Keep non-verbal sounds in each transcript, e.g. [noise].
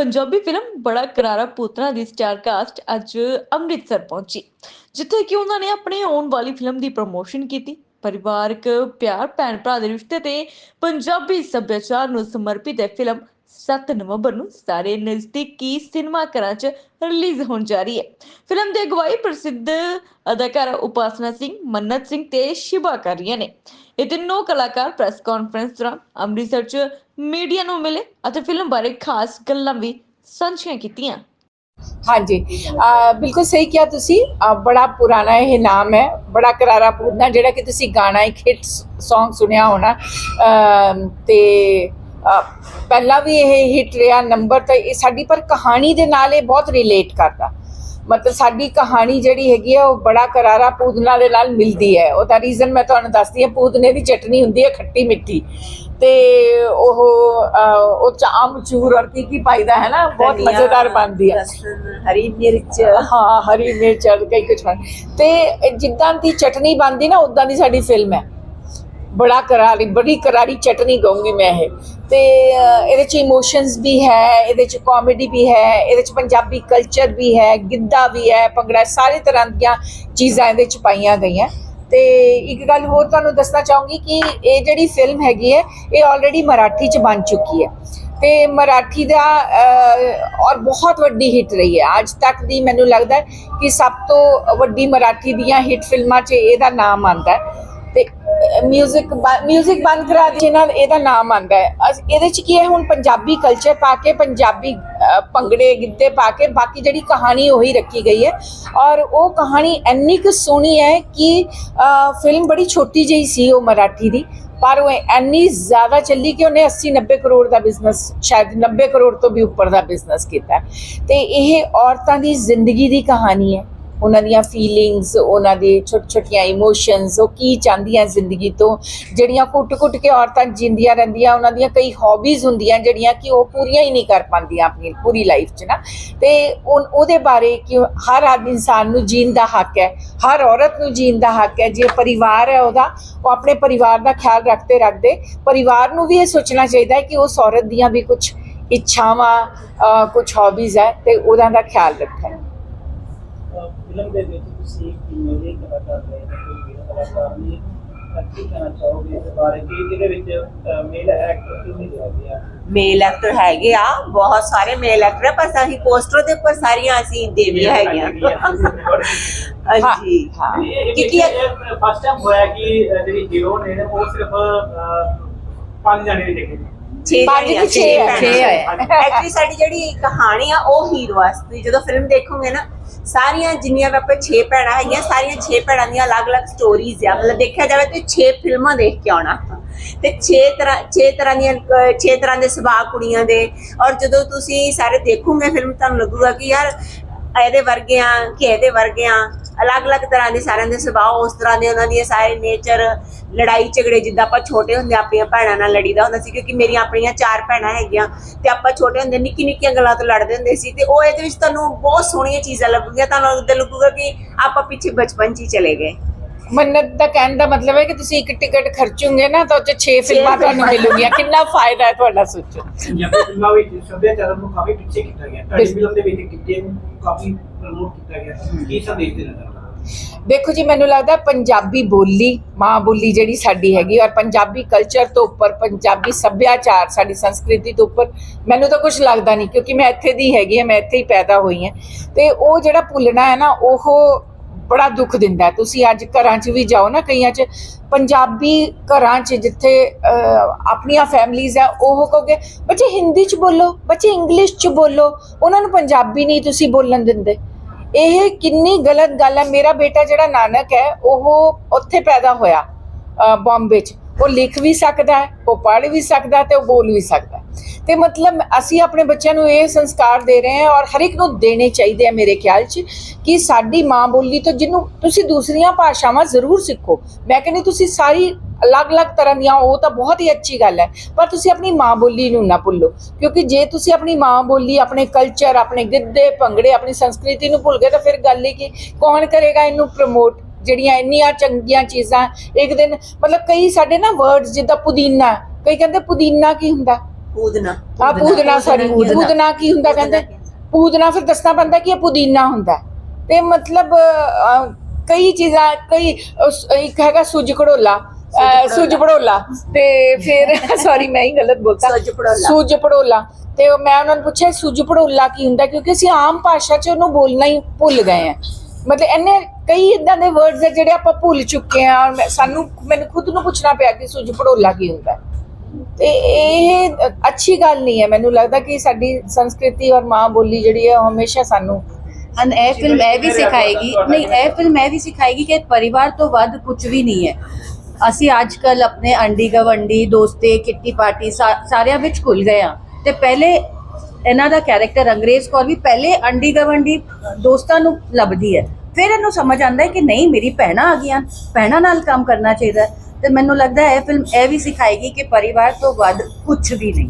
Punjabi film ਬੜਾ ਕਰਾਰਾ ਪੁੱਤਰਾ ਦੀ star cast ਅੱਜ ਅੰਮ੍ਰਿਤਸਰ ਪਹੁੰਚੀ, ਜਿੱਥੇ ਕਿ ਉਹਨਾਂ ਨੇ ਆਪਣੇ ਆਉਣ ਵਾਲੀ ਫਿਲਮ ਦੀ ਪ੍ਰਮੋਸ਼ਨ ਕੀਤੀ। ਪਰਿਵਾਰਕ, ਪਿਆਰ ਭੈਣ ਭਰਾ ਦੇ ਰਿਸ਼ਤੇ ਤੇ ਪੰਜਾਬੀ ਸੱਭਿਆਚਾਰ ਨੂੰ ਸਮਰਪਿਤ ਇਹ ਫਿਲਮ 7 ਨਵੰਬਰ ਨੂੰ ਸਾਰੇ ਨਜ਼ਦੀਕੀ ਸਿਨੇਮਾ ਘਰਾਂ 'ਚ ਰਿਲੀਜ਼ ਹੋਣ ਜਾ ਰਹੀ ਹੈ। ਫਿਲਮ ਦੀ ਅਗਵਾਈ ਪ੍ਰਸਿੱਧ ਅਦਾਕਾਰਾ ਉਪਾਸਨਾ ਸਿੰਘ, ਮੰਨਤ ਸਿੰਘ ਤੇ ਸ਼ਿਵਾ ਕਰ ਰਹੀਆਂ ਨੇ। ਇਹ ਤਿੰਨੋਂ ਕਲਾਕਾਰ ਪ੍ਰੈਸ ਕਾਨਫਰੰਸ ਦੌਰਾਨ ਅੰਮ੍ਰਿਤਸਰ 'ਚ ਮੀਡੀਆ ਨੂੰ ਮਿਲੇ ਅਤੇ ਫਿਲਮ ਬਾਰੇ ਖਾਸ ਗੱਲਾਂ ਵੀ ਸਾਂਝੀਆਂ ਕੀਤੀਆਂ। ਹਾਂਜੀ। ਬਿਲਕੁਲ ਸਹੀ ਕਿਹਾ ਤੁਸੀਂ। ਬੜਾ ਪੁਰਾਣਾ ਇਹ ਨਾਮ ਹੈ। ਬੜਾ ਕਰਾਰਾ ਪੂਰਨਾ ਜਿਹੜਾ ਕਿ ਤੁਸੀਂ ਗਾਣਾ, ਇੱਕ ਹਿੱਟ Song ਸੁਣਿਆ ਹੋਣਾ। ਤੇ ਪਹਿਲਾਂ ਵੀ ਇਹ ਹਿੱਟ ਰਿਹਾ ਨੰਬਰ ਤਾਂ ਇਹ ਸਾਡੀ ਪਰ ਕਹਾਣੀ ਦੇ ਨਾਲ ਇਹ ਬਹੁਤ ਰਿਲੇਟ ਕਰਦਾ। ਮਤਲਬ ਸਾਡੀ ਕਹਾਣੀ ਜਿਹੜੀ ਹੈਗੀ ਹੈ ਉਹ ਬੜਾ ਕਰਾਰਾ ਪੂਦਨਾ ਦੇ ਨਾਲ ਮਿਲਦੀ ਹੈ। ਉਹਦਾ ਰੀਜ਼ਨ ਮੈਂ ਤੁਹਾਨੂੰ ਦੱਸਦੀ ਹਾਂ ਪੂਦਨੇ ਦੀ ਚਟਨੀ ਹੁੰਦੀ ਹੈ ਖੱਟੀ ਮਿੱਠੀ। ਤੇ ਉਹ ਉਹ ਚ ਆਮਚੂਰ ਔਰ ਕੀ ਕੀ ਪਾਈਦਾ ਹੈ ਨਾ ਬਹੁਤ ਮਜ਼ੇਦਾਰ ਬਣਦੀ ਹੈ। ਹਰੀ ਮਿਰਚ। ਹਾਂ ਹਰੀ ਮਿਰਚ ਕਈ ਕੁਝ ਤੇ ਜਿੱਦਾਂ ਦੀ ਚਟਨੀ ਬਣਦੀ ਨਾ ਉਦਾਂ ਦੀ ਸਾਡੀ ਫਿਲਮ ਹੈ। ਬੜਾ ਕਰਾਰੀ ਬੜੀ ਕਰਾਰੀ ਚਟਨੀ ਕਹੂੰਗੀ ਮੈਂ ਇਹ। ਤੇ ਇਹਦੇ ਚ ਇਮੋਸ਼ਨਸ ਵੀ ਹੈ, ਇਹਦੇ ਚ ਕਾਮੇਡੀ ਵੀ ਹੈ, ਇਹਦੇ ਚ ਪੰਜਾਬੀ ਕਲਚਰ ਵੀ ਹੈ, ਗਿੱਧਾ ਵੀ ਹੈ, ਭੰਗੜਾ, ਸਾਰੇ ਤਰ੍ਹਾਂ ਦੀਆਂ ਚੀਜ਼ਾਂ ਇਹਦੇ ਚ ਪਾਈਆਂ ਗਈਆਂ। ਤੇ ਇੱਕ ਗੱਲ ਹੋਰ ਤੁਹਾਨੂੰ ਦੱਸਣਾ ਚਾਹੂੰਗੀ ਕਿ ਇਹ ਜਿਹੜੀ ਫਿਲਮ ਹੈਗੀ ਹੈ, ਇਹ ਆਲਰੇਡੀ ਮਰਾਠੀ ਚ ਬਣ ਚੁੱਕੀ ਹੈ। ਤੇ ਮਰਾਠੀ ਦਾ ਔਰ ਬਹੁਤ ਵੱਡੀ ਹਿੱਟ ਰਹੀ ਹੈ। ਅੱਜ ਤੱਕ ਦੀ ਮੈਨੂੰ ਲੱਗਦਾ ਕਿ ਸਭ ਤੋਂ ਵੱਡੀ ਮਰਾਠੀ ਦੀਆਂ ਹਿੱਟ ਫਿਲਮਾਂ 'ਚ ਇਹਦਾ ਨਾਮ ਆਂਦਾ ਹੈ। ਮਿਊਜ਼ਿਕ ਮਿਊਜ਼ਿਕ ਬੰਦ ਕਰਾ ਦੇ ਨਾਲ ਇਹਦਾ ਨਾਮ ਆਂਦਾ ਹੈ। ਅਸ- ਇਹਦੇ 'ਚ ਕੀ ਹੈ ਹੁਣ ਪੰਜਾਬੀ ਕਲਚਰ ਪਾ ਕੇ ਪੰਜਾਬੀ ਅਹ, ਭੰਗੜੇ ਗਿੱਧੇ ਪਾ ਕੇ ਬਾਕੀ ਜਿਹੜੀ ਕਹਾਣੀ ਉਹੀ ਰੱਖੀ ਗਈ ਹੈ। ਔਰ ਉਹ ਕਹਾਣੀ ਇੰਨੀ ਕੁ ਸੋਹਣੀ ਹੈ ਕਿ ਫਿਲਮ ਬੜੀ ਛੋਟੀ ਜਿਹੀ ਸੀ ਉਹ ਮਰਾਠੀ ਦੀ ਪਰ ਉਹ ਇੰਨੀ ਜ਼ਿਆਦਾ ਚੱਲੀ ਕਿ ਉਹਨੇ 80 90 ਕਰੋੜ ਦਾ ਬਿਜ਼ਨਸ ਸ਼ਾਇਦ 90 ਕਰੋੜ ਤੋਂ ਵੀ ਉੱਪਰ ਦਾ ਬਿਜ਼ਨਸ ਕੀਤਾ ਹੈ। ਤੇ ਇਹ ਔਰਤਾਂ ਦੀ ਜ਼ਿੰਦਗੀ ਦੀ ਕਹਾਣੀ ਹੈ। ਉਹਨਾਂ ਦੀਆਂ ਫੀਲਿੰਗਸ ਉਹਨਾਂ ਦੇ ਛੋਟ ਛੋਟੀਆਂ ਇਮੋਸ਼ਨਸ ਉਹ ਕੀ ਚਾਹੁੰਦੀਆਂ ਜ਼ਿੰਦਗੀ ਤੋਂ? ਜਿਹੜੀਆਂ ਕੁੱਟ-ਕੁੱਟ ਕੇ ਔਰਤਾਂ ਜਿੰਦੀਆਂ ਰਹਿੰਦੀਆਂ, ਉਹਨਾਂ ਦੀਆਂ ਕਈ ਹੌਬੀਜ਼ ਹੁੰਦੀਆਂ ਜਿਹੜੀਆਂ ਕਿ ਉਹ ਪੂਰੀਆਂ ਹੀ ਨਹੀਂ ਕਰ ਪਾਉਂਦੀਆਂ ਆਪਣੀ ਪੂਰੀ ਲਾਈਫ 'ਚ ਨਾ। ਤੇ ਉਹ- ਉਹਦੇ ਬਾਰੇ ਕਿ ਹਰ ਆਦਮੀ ਇਨਸਾਨ ਨੂੰ ਜੀਣ ਦਾ ਹੱਕ ਹੈ, ਹਰ ਔਰਤ ਨੂੰ ਜੀਣ ਦਾ ਹੱਕ ਹੈ, ਜੇ ਪਰਿਵਾਰ ਹੈ ਉਹਦਾ, ਉਹ ਆਪਣੇ ਪਰਿਵਾਰ ਦਾ ਖਿਆਲ ਰੱਖਦੇ ਰੱਖਦੇ। ਪਰਿਵਾਰ ਨੂੰ ਵੀ ਇਹ ਸੋਚਣਾ ਚਾਹੀਦਾ ਹੈ ਕਿ ਉਸ ਔਰਤ ਦੀਆਂ ਵੀ ਕੁਝ ਇੱਛਾਵਾਂ ਕੁਝ ਹੌਬੀਜ਼ ਹੈ ਤੇ ਉਹਨਾਂ ਦਾ ਖਿਆਲ ਰੱਖਣ। ਫਿਲਮ ਦੇ ਵਿੱਚ ਤੁਸੀਂ ਕਿਵੇਂ ਦੇ ਕਲਾਕਾਰ ਰਹੇ ਨੇ ਕੋਈ ਕਲਾਕਾਰ ਨੇ ਕੀ ਕਹਿਣਾ ਚਾਹੋਗੇ ਇਸ ਬਾਰੇ ਕਿ ਇਹਦੇ ਵਿੱਚ ਮੇਲ ਐਕਟਰ ਕਿੰਨੇ ਹੈਗੇ ਆ ਮੇਲ ਐਕਟਰ ਹੈਗੇ ਆ ਬਹੁਤ ਸਾਰੇ ਮੇਲ ਐਕਟਰ ਆ ਪਰ ਅਸੀਂ ਪੋਸਟਰ ਦੇ ਉੱਪਰ ਸਾਰੀਆਂ ਅਸੀਂ ਦੇਵੀਆਂ ਹੈਗੀਆਂ। ਹਾਂਜੀ ਹਾਂ। ਕਿਉਂਕਿ ਫਸਟ ਟਾਈਮ ਹੋਇਆ ਕਿ ਜਿਹੜੀ ਹੀਰੋ ਨੇ ਉਹ ਸਿਰਫ ਪੰਜ ਜਣੇ ਦੇਖੇ ਨੇ। ਛੇ ਪੰਜ ਜਣੀਆਂ, ਕਿ ਛੇ ਹੈ, ਹੈ। Actually ਸਾਡੀ ਜਿਹੜੀ ਕਹਾਣੀ ਆ ਉਹ ਹੀਰੋ ਵਾਸਤੇ ਜਦੋਂ ਫਿਲਮ ਦੇਖੋਗੇ ਨਾ ਸਾਰੀਆਂ ਜਿੰਨੀਆਂ ਵੀ ਆਪਾਂ 6 ਭੈਣਾਂ ਹੈਗੀਆਂ, ਸਾਰੀਆਂ 6 ਭੈਣਾਂ ਦੀਆਂ ਅਲੱਗ-ਅਲੱਗ ਸਟੋਰੀਜ਼ ਆ। ਮਤਲਬ ਦੇਖਿਆ ਜਾਵੇ ਤੇ 6 ਫਿਲਮਾਂ ਦੇਖ ਕੇ ਆਉਣਾ ਤੇ 6 ਤਰ੍ਹਾਂ 6 ਤਰ੍ਹਾਂ ਦੀਆਂ 6 ਤਰ੍ਹਾਂ ਦੇ ਸੁਭਾਅ ਕੁੜੀਆਂ ਦੇ। ਔਰ ਜਦੋਂ ਤੁਸੀਂ ਸਾਰੇ ਦੇਖੋਗੇ ਫਿਲਮ ਤੁਹਾਨੂੰ ਲੱਗੂਗਾ ਕਿ ਯਾਰ ਇਹਦੇ ਵਰਗੇ ਆ ਕਿ ਇਹਦੇ ਵਰਗੇ ਆ ਅਲੱਗ-ਅਲੱਗ ਤਰ੍ਹਾਂ ਦੇ ਸਾਰਿਆਂ ਦੇ ਸੁਭਾਅ ਉਸ ਤਰ੍ਹਾਂ ਦੇ ਉਹਨਾਂ ਦੀ ਸਾਰੇ ਨੇਚਰ ਲੜਾਈ ਝਗੜੇ ਜਿੱਦਾਂ ਆਪਾਂ ਛੋਟੇ ਹੁੰਦੇ ਆਪਣੀਆਂ ਭੈਣਾਂ ਨਾਲ ਲੜੀਦਾ ਹੁੰਦਾ ਸੀ ਕਿਉਂਕਿ ਮੇਰੀਆਂ ਆਪਣੀਆਂ ਚਾਰ ਭੈਣਾਂ ਹੈਗੀਆਂ ਤੇ ਆਪਾਂ ਛੋਟੇ ਹੁੰਦੇ ਨਿੱਕੀ ਨਿੱਕੀਆਂ ਗੱਲਾਂ ਤੋਂ ਲੜਦੇ ਹੁੰਦੇ ਸੀ ਤੇ ਉਹ ਇਹਦੇ ਵਿੱਚ ਤੁਹਾਨੂੰ ਬਹੁਤ ਸੋਹਣੀਆਂ ਚੀਜ਼ਾਂ ਲੱਗੂਗੀਆਂ ਤੁਹਾਨੂੰ ਉਦੋਂ ਲੱਗੂਗਾ ਕਿ ਆਪਾਂ ਪਿੱਛੇ ਬਚਪਨ 'ਚ ਹੀ ਚਲੇ ਗਏ। ਮੰਨਤ ਦਾ ਕਹਿਣ ਦਾ ਮਤਲਬ ਹੈ ਕਿ ਤੁਸੀਂ ਇੱਕ ਟਿਕਟ ਖਰਚੋਗੇ ਨਾ ਤਾਂ ਉਹ 'ਚ 6 ਫਿਲਮਾਂ ਤੁਹਾਨੂੰ ਮਿਲੂਗੀਆਂ। ਕਿੰਨਾ ਫਾਇਦਾ ਹੈ ਤੁਹਾਡਾ ਸੋਚੋ ਪੰਜਾਬੀ ਫਿਲਮਾਂ ਵਿੱਚ ਸੱਭਿਆਚਾਰ ਨੂੰ ਕਾਫੀ ਪਿੱਛੇ ਕੀਤਾ ਗਿਆ। ਤੁਹਾਡੀ ਫਿਲਮ ਦੇ ਵਿੱਚ ਕਿਤੇ ਨੂੰ ਕਾਫੀ ਕੀਤਾ ਗਿਆ। ਕੀ ਸੰਦੇਸ਼ ਦੇਣਾ ਚਾਹੁੰਦਾ ਦੇਖੋ ਜੀ, ਮੈਨੂੰ ਲੱਗਦਾ ਪੰਜਾਬੀ ਬੋਲੀ, ਮਾਂ ਬੋਲੀ ਜਿਹੜੀ ਸਾਡੀ ਹੈਗੀ ਔਰ ਪੰਜਾਬੀ ਕਲਚਰ ਤੋਂ ਉੱਪਰ, ਪੰਜਾਬੀ ਸੱਭਿਆਚਾਰ ਸਾਡੀ ਸੰਸਕ੍ਰਿਤੀ ਤੋਂ ਉੱਪਰ, ਮੈਨੂੰ ਤਾਂ ਕੁਝ ਲੱਗਦਾ ਨਹੀਂ ਕਿਉਂਕਿ ਮੈਂ ਇੱਥੇ ਦੀ ਹੈਗੀ ਹਾਂ, ਮੈਂ ਇੱਥੇ ਹੀ ਪੈਦਾ ਹੋਈ ਹਾਂ। ਤੇ ਉਹ ਜਿਹੜਾ ਭੁੱਲਣਾ ਹੈ ਨਾ, ਉਹ ਬੜਾ ਦੁੱਖ ਦਿੰਦਾ ਤੁਸੀਂ ਅੱਜ ਘਰਾਂ 'ਚ ਵੀ ਜਾਓ ਨਾ, ਕਈਆਂ 'ਚ ਪੰਜਾਬੀ ਘਰਾਂ 'ਚ ਜਿੱਥੇ ਆਪਣੀਆਂ ਫੈਮਲੀਆਂ ਆ, ਉਹ ਕਹੋਗੇ, ਬੱਚੇ ਹਿੰਦੀ 'ਚ ਬੋਲੋ, ਬੱਚੇ ਇੰਗਲਿਸ਼ 'ਚ ਬੋਲੋ, ਉਹਨਾਂ ਨੂੰ ਪੰਜਾਬੀ ਨਹੀਂ ਤੁਸੀਂ ਬੋਲਣ ਦਿੰਦੇ। ਇਹ ਕਿੰਨੀ ਗਲਤ ਗੱਲ ਹੈ? ਮੇਰਾ ਬੇਟਾ ਜਿਹੜਾ ਨਾਨਕ ਹੈ ਉਹ ਉੱਥੇ ਪੈਦਾ ਹੋਇਆ ਅ, ਬੰਬੇ 'ਚ। ਉਹ ਲਿਖ ਵੀ ਸਕਦਾ ਹੈ, ਉਹ ਪੜ੍ਹ ਵੀ ਸਕਦਾ ਹੈ ਤੇ ਉਹ ਬੋਲ ਵੀ ਸਕਦਾ ਹੈ। ਤੇ ਮਤਲਬ ਅਸੀਂ ਆਪਣੇ ਬੱਚਿਆਂ ਨੂੰ ਇਹ ਸੰਸਕਾਰ ਦੇ ਰਹੇ ਹਾਂ ਔਰ ਹਰ ਇੱਕ ਨੂੰ ਦੇਣੇ ਚਾਹੀਦੇ ਆ ਮੇਰੇ ਖਿਆਲ 'ਚ ਕਿ ਸਾਡੀ ਮਾਂ ਬੋਲੀ ਤੋਂ ਜਿਹਨੂੰ ਤੁਸੀਂ ਦੂਸਰੀਆਂ ਭਾਸ਼ਾਵਾਂ ਜ਼ਰੂਰ ਸਿੱਖੋ। ਮੈਂ ਕਹਿੰਦੀ ਤੁਸੀਂ ਸਾਰੀ ਅਲੱਗ-ਅਲੱਗ ਤਰ੍ਹਾਂ ਦੀਆਂ ਉਹ ਤਾਂ ਬਹੁਤ ਹੀ ਅੱਛੀ ਗੱਲ ਹੈ, ਪਰ ਤੁਸੀਂ ਆਪਣੀ ਮਾਂ ਬੋਲੀ ਨੂੰ ਨਾ ਭੁੱਲੋ, ਕਿਉਂਕਿ ਜੇ ਤੁਸੀਂ ਆਪਣੀ ਮਾਂ ਬੋਲੀ, ਆਪਣੇ ਕਲਚਰ ਆਪਣੇ ਗਿੱਧੇ, ਭੰਗੜੇ, ਆਪਣੀ ਸੰਸਕ੍ਰਿਤੀ ਨੂੰ ਭੁੱਲ ਗਏ ਤਾਂ ਫਿਰ ਗੱਲ ਹੀ ਕੀ, ਕੌਣ ਕਰੇਗਾ ਇਹਨੂੰ ਪ੍ਰਮੋਟ ਜਿਹੜੀਆਂ ਇੰਨੀਆਂ ਚੰਗੀਆਂ ਚੀਜ਼ਾਂ ਇੱਕ ਦਿਨ ਮਤਲਬ ਕਈ ਸਾਡੇ ਨਾ ਵਰਡਸ ਜਿੱਦਾਂ ਪੁਦੀਨਾ ਕਈ ਕਹਿੰਦੇ ਪੁਦੀਨਾ ਕੀ ਹੁੰਦਾ? ਪੂਦਨਾ। ਆ ਪੂਦਨਾ। ਸੌਰੀ ਪੂਦਨਾ ਕੀ ਹੁੰਦਾ ਕਹਿੰਦੇ? ਪੂਦਨਾ ਫਿਰ ਦੱਸਣਾ ਪੈਂਦਾ ਕਿ ਇਹ ਪੁਦੀਨਾ ਹੁੰਦਾ। ਤੇ ਮਤਲਬ ਕਈ ਚੀਜ਼ਾਂ ਕਈ ਇੱਕ ਹੈਗਾ ਸੁੱਜ ਘੜੋਲਾ ਸੁੱਜ ਪੜੋਲਾ। ਤੇ ਫਿਰ [laughs] ਸੌਰੀ ਮੈਂ ਹੀ ਗਲਤ ਬੋਲਤਾ। ਸੁੱਜ ਪੜੋਲਾ। ਤੇ ਮੈਂ ਉਹਨਾਂ ਨੂੰ ਪੁੱਛਿਆ ਸੁੱਜ ਪੜੋਲਾ ਕੀ ਹੁੰਦਾ? ਕਿਉਂਕਿ ਅਸੀਂ ਆਮ ਭਾਸ਼ਾ 'ਚ ਉਹਨੂੰ ਬੋਲਣਾ ਹੀ ਭੁੱਲ ਗਏ ਆ ਮਤਲਬ ਇੰਨੇ ਕਈ ਇਦਾਂ ਦੇ ਵਰਡਸ ਹੈ ਜਿਹੜੇ ਆਪਾਂ ਭੁੱਲ ਚੁੱਕੇ ਆ ਔਰ ਮੈਂ- ਸਾਨੂੰ ਮੈਨੂੰ ਖੁਦ ਨੂੰ ਪੁੱਛਣਾ ਪਿਆ ਕਿ ਸੁੱਜ ਪੜੋਲਾ ਕੀ ਹੁੰਦਾ। ਹੈ। ਤੇ ਇਹ ਅੱਛੀ ਗੱਲ ਨਹੀਂ ਹੈ। ਮੈਨੂੰ ਲੱਗਦਾ ਕਿ ਸਾਡੀ ਸੰਸਕ੍ਰਿਤੀ ਔਰ ਮਾਂ ਬੋਲੀ ਜਿਹੜੀ ਹੈ ਉਹ ਹਮੇਸ਼ਾ ਸਾਨੂੰ ਹਨ ਇਹ ਫਿਲਮ ਇਹ ਵੀ ਸਿਖਾਏਗੀ। ਨਹੀਂ ਇਹ ਫਿਲਮ ਇਹ ਵੀ ਸਿਖਾਏਗੀ ਕਿ ਪਰਿਵਾਰ ਤੋਂ ਵੱਧ ਕੁਝ ਵੀ ਨਹੀਂ ਹੈ। ਅਸੀਂ ਅੱਜ ਕੱਲ ਆਪਣੇ ਅੰਡੀ ਗਵੰਡੀ ਦੋਸਤੇ ਕਿੱਟੀ ਪਾਰਟੀ ਸਾ- ਸਾਰਿਆਂ ਵਿੱਚ ਖੁੱਲ ਗਏ ਹਾਂ। ਤੇ ਪਹਿਲੇ ਇਹਨਾਂ ਦਾ ਕੈਰੈਕਟਰ ਅੰਗਰੇਜ਼ ਕੌਰ ਵੀ ਪਹਿਲੇ ਅੰਡੀ ਗਵੰਡੀ ਦੋਸਤਾਂ ਨੂੰ ਲੱਭਦੀ ਹੈ। ਫਿਰ ਇਹਨੂੰ ਸਮਝ ਆਉਂਦਾ ਹੈ ਕਿ ਨਹੀਂ ਮੇਰੀ ਭੈਣਾਂ ਆ ਗਈਆਂ ਭੈਣਾਂ ਨਾਲ ਕੰਮ ਕਰਨਾ ਚਾਹੀਦਾ ਹੈ। ਤੇ ਮੈਨੂੰ ਲੱਗਦਾ ਹੈ ਇਹ ਫਿਲਮ ਇਹ ਵੀ ਸਿਖਾਏਗੀ ਕਿ ਪਰਿਵਾਰ ਤੋਂ ਵੱਧ ਕੁਝ ਵੀ ਨਹੀਂ।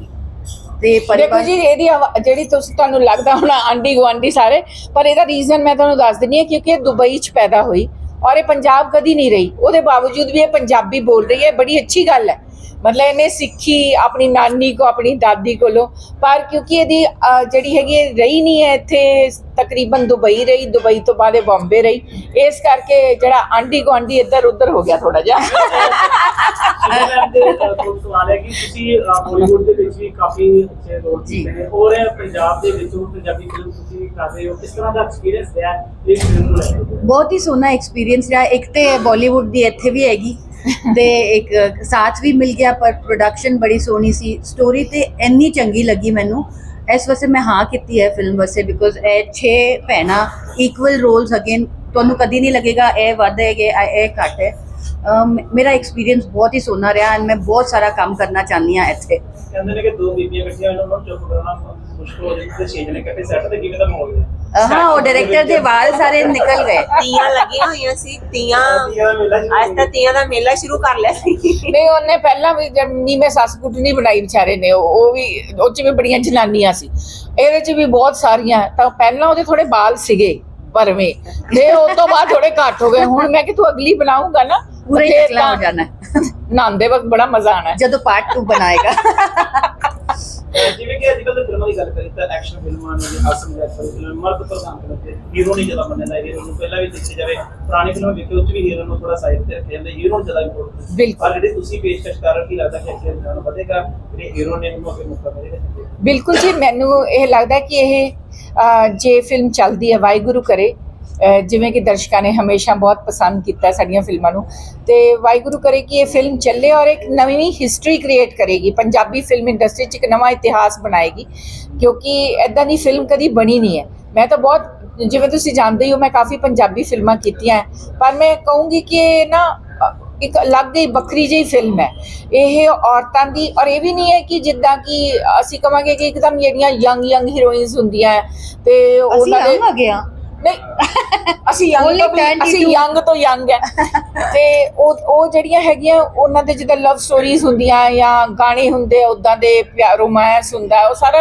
ਤੇ ਦੇਖੋ ਪਰਿਵਾਰ ਜੀ ਇਹਦੀ ਆਵਾ- ਜਿਹੜੀ ਤੁਸੀਂ ਤੁਹਾਨੂੰ ਲੱਗਦਾ ਹੋਣਾ ਆਂਡੀ ਗਵਾਂਡੀ ਸਾਰੇ ਪਰ ਇਹਦਾ ਰੀਜ਼ਨ ਮੈਂ ਤੁਹਾਨੂੰ ਦੱਸ ਦਿੰਨੀ ਹਾਂ ਕਿਉਂਕਿ ਇਹ ਦੁਬਈ 'ਚ ਪੈਦਾ ਹੋਈ ਔਰ ਇਹ ਪੰਜਾਬ ਕਦੀ ਨਹੀਂ ਰਹੀ। ਉਹਦੇ ਬਾਵਜੂਦ ਵੀ ਇਹ ਪੰਜਾਬੀ ਬੋਲ ਰਹੀ ਹੈ ਬੜੀ ਅੱਛੀ ਗੱਲ ਹੈ। ਮਤਲਬ ਇਹਨੇ ਸਿੱਖੀ ਆਪਣੀ ਨਾਨੀ ਕੋ ਆਪਣੀ ਦਾਦੀ ਕੋਲੋਂ ਪਰ ਕਿਉਂਕਿ ਇਹਦੀ ਅਹ, ਜਿਹੜੀ ਹੈਗੀ ਇਹ ਰਹੀ ਨਹੀਂ ਹੈ ਇੱਥੇ ਤਕਰੀਬਨ ਦੁਬਈ ਰਹੀ ਦੁਬਈ ਤੋਂ ਬਾਅਦ ਬੰਬੇ ਰਹੀ। ਇਸ ਕਰਕੇ ਜਿਹੜਾ ਆਂਡੀ ਗਵਾਂਡੀ ਇੱਧਰ ਉੱਧਰ ਹੋ ਗਿਆ ਥੋੜਾ ਜਿਹਾ। ਸ਼ਿਵਰਾਮ ਦੇ ਅਹ, ਕੋਲ ਸਵਾਲ ਹੈ ਕਿ ਤੁਸੀਂ ਅਹ, ਬਾਲੀਵੁੱਡ ਦੇ ਵਿੱਚ ਵੀ ਕਾਫੀ ਅੱਛੇ ਰੋਲ ਜੀ। ਕੀਤੇ ਨੇ। ਔਰ ਪੰਜਾਬ ਦੇ ਵਿੱਚ ਹੁਣ ਪੰਜਾਬੀ ਫਿਲਮ ਤੁਸੀਂ ਕਰ ਰਹੇ ਹੋ। ਕਿਸ ਤਰ੍ਹਾਂ ਦਾ ਐਕਸਪੀਰੀਅੰਸ ਰਿਹਾ ਇਸ ਫਿਲਮ ਨੂੰ ਲੈ ਕੇ? ਬਹੁਤ ਹੀ ਸੋਹਣਾ ਐਕਸਪੀਰੀਅੰਸ ਰਿਹਾ। ਇੱਕ ਤੇ ਬਾਲੀਵੁੱਡ ਦੀ ਇੱਥੇ ਵੀ ਹੈਗੀ। ਤੇ ਇੱਕ ਸਾਥ ਵੀ ਮਿਲ ਗਿਆ ਪਰ ਪ੍ਰੋਡਕਸ਼ਨ ਬੜੀ ਸੋਹਣੀ ਸੀ। ਸਟੋਰੀ ਤੇ ਇੰਨੀ ਚੰਗੀ ਲੱਗੀ ਮੈਨੂੰ। ਇਸ ਵਾਸਤੇ ਮੈਂ ਹਾਂ ਕੀਤੀ ਹੈ ਫਿਲਮ ਵਾਸਤੇ ਬਿਕੋਜ਼ ਇਹ ਛੇ ਭੈਣਾਂ ਇਕੁਅਲ ਰੋਲਸ ਅਗੇਨ ਤੁਹਾਨੂੰ ਕਦੀ ਨਹੀਂ ਲੱਗੇਗਾ ਇਹ ਵੱਧ ਹੈ ਕਿ ਇਹ ਘੱਟ ਹੈ। ਮੇਰਾ ਐਕਸਪੀਰੀਅੰਸ ਬਹੁਤ ਹੀ ਸੋਹਣਾ ਰਿਹਾ ਐਂਡ ਮੈਂ ਬਹੁਤ ਸਾਰਾ ਕੰਮ ਕਰਨਾ ਚਾਹੁੰਦੀ ਹਾਂ ਇੱਥੇ। ਕਹਿੰਦੇ ਨੇ ਕਿ ਦੋ ਬੀਬੀਆਂ ਇਕੱਠੀਆਂ ਹੋਣ ਨੂੰ ਚੁੱਪ ਕਰਾਉਣਾ ਮੁਸ਼ਕਲ ਹੋ ਜਾਂਦਾ ਤੇ ਛੇ ਜਣੇ ਇਕੱਠੇ ਸੈੱਟ ਤੇ ਕਿਵੇਂ ਦਾ ਮਾਹੌਲ ਹੈ ਅ, ਹਾਂ ਉਹ ਡਾਇਰੈਕਟਰ ਦੇ ਵਾਲ ਸਾਰੇ ਨਿਕਲ ਗਏ। ਤੀਆਂ ਲੱਗੀਆਂ ਹੋਈਆਂ ਸੀ ਤੀਆਂ। ਅੱਜ ਤਾਂ ਤੀਆਂ ਦਾ ਮੇਲਾ ਸ਼ੁਰੂ ਕਰ ਲਿਆ ਸੀ। ਨਹੀਂ ਉਹਨੇ ਪਹਿਲਾਂ ਵੀ ਜਦ ਨੀਵੇਂ ਸੱਸ ਕੁੱਟਣੀ ਬਣਾਈ ਵਿਚਾਰੇ ਨੇ ਉਹ ਵੀ ਉਹ ਚ ਵੀ ਬੜੀਆਂ ਜਨਾਨੀਆਂ ਸੀ। ਇਹਦੇ ਚ ਵੀ ਬਹੁਤ ਸਾਰੀਆਂ ਤਾਂ ਪਹਿਲਾਂ ਉਹਦੇ ਥੋੜੇ ਬਾਲ ਸੀਗੇ ਭਰਵੇਂ ਤੇ ਉਸ ਤੋਂ ਬਾਅਦ ਥੋੜੇ ਘੱਟ ਹੋ ਗਏ। ਹੁਣ ਮੈਂ ਕਿ ਤੂੰ ਅਗਲੀ ਬਣਾਉਂਗਾ ਨਾ ਪੂਰਾ ਹੀ ਹੋ ਜਾਣਾ। ਨਹਾਉਂਦੇ ਵਕਤ ਬੜਾ ਮਜ਼ਾ ਆਣਾ ਜਦੋਂ ਪਾਰਟ 2 ਬਣਾਏਗਾ। ਜਿਵੇਂ ਕਿ ਅੱਜ ਕੱਲ੍ਹ ਦੇ ਫਿਲਮਾਂ ਦੀ ਗੱਲ ਕਰੀ ਤਾਂ ਐਕਸ਼ਨ ਫਿਲਮਾਂ ਨੇ ਜਾਂ ਹਾਸਮ ਜੈਸੀ ਫਿਲਮ ਮਰਦ ਪ੍ਰਧਾਨ ਕਰਦੇ ਹੀਰੋ ਨਹੀਂ ਜ਼ਿਆਦਾ ਮੰਨਿਆ ਜਾਂਦਾ ਹੀਰੋ ਨੂੰ ਪਹਿਲਾਂ ਵੀ ਦੇਖੀ ਜਾਵੇ ਪੁਰਾਣੀ ਫਿਲਮਾਂ ਵੇਖੇ ਉੱਚ ਵੀ ਹੀਰੋ ਨੂੰ ਥੋੜਾ ਸਾਈਡ ਤੇ ਰੱਖਿਆ ਜਾਂਦਾ ਹੀਰੋ ਨੂੰ ਜ਼ਿਆਦਾ ਇੰਪੋਰਟੈਂਟ ਬਿਲਕੁਲ। ਪਰ ਜਿਹੜੇ ਤੁਸੀਂ ਪੇਸ਼ਕਸ਼ ਕਰ ਰਹੇ ਹੋ ਕੀ ਲੱਗਦਾ ਕਿ ਐਕਸ਼ਨ ਫਿਲਮਾਂ ਵਧੇਗਾ ਜਿਹੜੇ ਹੀਰੋ ਨੇ ਉਹਨੂੰ ਅੱਗੇ ਮੌਕਾ ਮਿਲੇਗਾ ਬਿਲਕੁਲ ਜੀ ਮੈਨੂੰ ਇਹ ਲੱਗਦਾ ਕਿ ਇਹ ਜੇ ਫਿਲਮ ਚੱਲਦੀ ਹੈ ਵਾਹਿਗੁਰੂ ਕਰੇ ਜਿਵੇਂ ਕਿ ਦਰਸ਼ਕਾਂ ਨੇ ਹਮੇਸ਼ਾ ਬਹੁਤ ਪਸੰਦ ਕੀਤਾ ਸਾਡੀਆਂ ਫਿਲਮਾਂ ਨੂੰ। ਤੇ ਵਾਹਿਗੁਰੂ ਕਰੇ ਕਿ ਇਹ ਫਿਲਮ ਚੱਲੇ ਔਰ ਇੱਕ ਨਵੀਂ ਹਿਸਟਰੀ ਕ੍ਰੀਏਟ ਕਰੇਗੀ। ਪੰਜਾਬੀ ਫਿਲਮ ਇੰਡਸਟਰੀ 'ਚ ਇੱਕ ਨਵਾਂ ਇਤਿਹਾਸ ਬਣਾਏਗੀ ਕਿਉਂਕਿ ਐਦਾਂ ਦੀ ਫਿਲਮ ਕਦੀ ਬਣੀ ਨਹੀਂ ਹੈ। ਮੈਂ ਤਾਂ ਬਹੁਤ ਜਿਵੇਂ ਤੁਸੀਂ ਜਾਣਦੇ ਹੀ ਹੋ ਮੈਂ ਕਾਫੀ ਪੰਜਾਬੀ ਫਿਲਮਾਂ ਕੀਤੀਆਂ ਪਰ ਮੈਂ ਕਹੂੰਗੀ ਕਿ ਇਹ ਨਾ ਇੱਕ ਅਲੱਗ ਹੀ ਵੱਖਰੀ ਜਿਹੀ ਫਿਲਮ ਹੈ। ਇਹ ਔਰਤਾਂ ਦੀ ਔਰ ਇਹ ਵੀ ਨਹੀਂ ਹੈ ਕਿ ਜਿੱਦਾਂ ਕਿ ਅਸੀਂ ਕਵਾਂਗੇ ਕਿ ਇੱਕਦਮ ਜਿਹੜੀਆਂ ਯੰਗ ਯੰਗ ਹੀਰੋਇਨਸ ਹੁੰਦੀਆਂ ਹੈ ਤੇ ਅਸੀਂ ਉਹਨਾਂ ਦੇ ਆਮ ਆ ਗਿਆ ਨਹੀਂ ਅਸੀਂ ਯੰਗ Only ਤੋਂ ਵੀ- 22 ਅਸੀਂ ਯੰਗ ਤੋਂ ਯੰਗ ਹੈ। ਤੇ ਉਹ ਉਹ ਜਿਹੜੀਆਂ ਹੈਗੀਆਂ ਉਹਨਾਂ ਦੇ ਜਿੱਦਾਂ ਲਵ ਸਟੋਰੀਜ਼ ਹੁੰਦੀਆਂ ਜਾਂ ਗਾਣੇ ਹੁੰਦੇ ਉਦਾਂ ਦੇ ਪਿਆਰ ਰੋਮਾਂਸ ਹੁੰਦਾ ਉਹ ਸਾਰਾ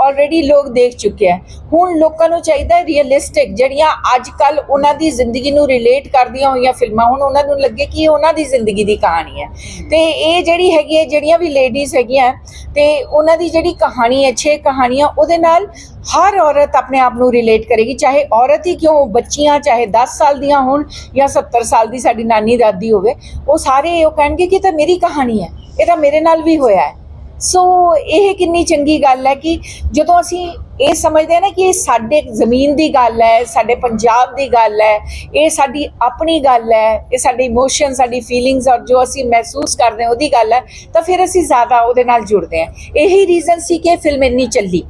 ਆਲਰੇਡੀ ਲੋਕ ਦੇਖ ਚੁੱਕੇ ਆ। ਹੁਣ ਲੋਕਾਂ ਨੂੰ ਚਾਹੀਦਾ ਹੈ ਰੀਅਲਿਸਟਿਕ ਜਿਹੜੀਆਂ ਅੱਜ ਕੱਲ ਉਹਨਾਂ ਦੀ ਜ਼ਿੰਦਗੀ ਨੂੰ ਰਿਲੇਟ ਕਰਦੀਆਂ ਹੋਈਆਂ ਫਿਲਮਾਂ। ਹੁਣ ਉਹਨਾਂ ਨੂੰ ਲੱਗੇ ਕਿ ਇਹ ਉਹਨਾਂ ਦੀ ਜ਼ਿੰਦਗੀ ਦੀ ਕਹਾਣੀ ਹੈ। ਤੇ ਇਹ ਜਿਹੜੀ ਹੈਗੀ ਹੈ, ਜਿਹੜੀਆਂ ਵੀ ਲੇਡੀਜ਼ ਹੈਗੀਆਂ, ਤੇ ਉਹਨਾਂ ਦੀ ਜਿਹੜੀ ਕਹਾਣੀ ਹੈ, ਛੇ ਕਹਾਣੀਆਂ, ਉਹਦੇ ਨਾਲ ਹਰ ਔਰਤ ਆਪਣੇ ਆਪ ਨੂੰ ਰਿਲੇਟ ਕਰੇਗੀ। ਚਾਹੇ ਔਰਤ ਹੀ ਕਿਉਂ, ਬੱਚੀਆਂ, ਚਾਹੇ 10 ਸਾਲ ਦੀਆਂ ਹੋਣ ਜਾਂ 70 ਸਾਲ ਦੀ ਸਾਡੀ ਨਾਨੀ ਦਾਦੀ ਹੋਵੇ, ਉਹ ਸਾਰੇ ਉਹ ਕਹਿਣਗੇ ਕਿ ਇਹ ਤਾਂ ਮੇਰੀ ਕਹਾਣੀ ਹੈ, ਇਹ ਤਾਂ ਮੇਰੇ ਨਾਲ ਵੀ ਹੋਇਆ ਹੈ। ਸੋ ਇਹ ਕਿੰਨੀ ਚੰਗੀ ਗੱਲ ਹੈ ਕਿ ਜਦੋਂ ਅਸੀਂ ਇਹ ਸਮਝਦੇ ਹਾਂ ਨਾ ਕਿ ਇਹ ਸਾਡੇ ਜ਼ਮੀਨ ਦੀ ਗੱਲ ਹੈ, ਸਾਡੇ ਪੰਜਾਬ ਦੀ ਗੱਲ ਹੈ, ਇਹ ਸਾਡੀ ਆਪਣੀ ਗੱਲ ਹੈ, ਇਹ ਸਾਡੇ ਇਮੋਸ਼ਨ ਸਾਡੀ ਫੀਲਿੰਗਸ ਔਰ ਜੋ ਅਸੀਂ ਮਹਿਸੂਸ ਕਰਦੇ ਹਾਂ ਉਹਦੀ ਗੱਲ ਹੈ, ਤਾਂ ਫਿਰ ਅਸੀਂ ਜ਼ਿਆਦਾ ਉਹਦੇ ਨਾਲ ਜੁੜਦੇ ਹਾਂ। ਇਹੀ ਰੀਜ਼ਨ ਸੀ ਕਿ ਫਿਲਮ ਇੰਨੀ ਚੱਲੀ।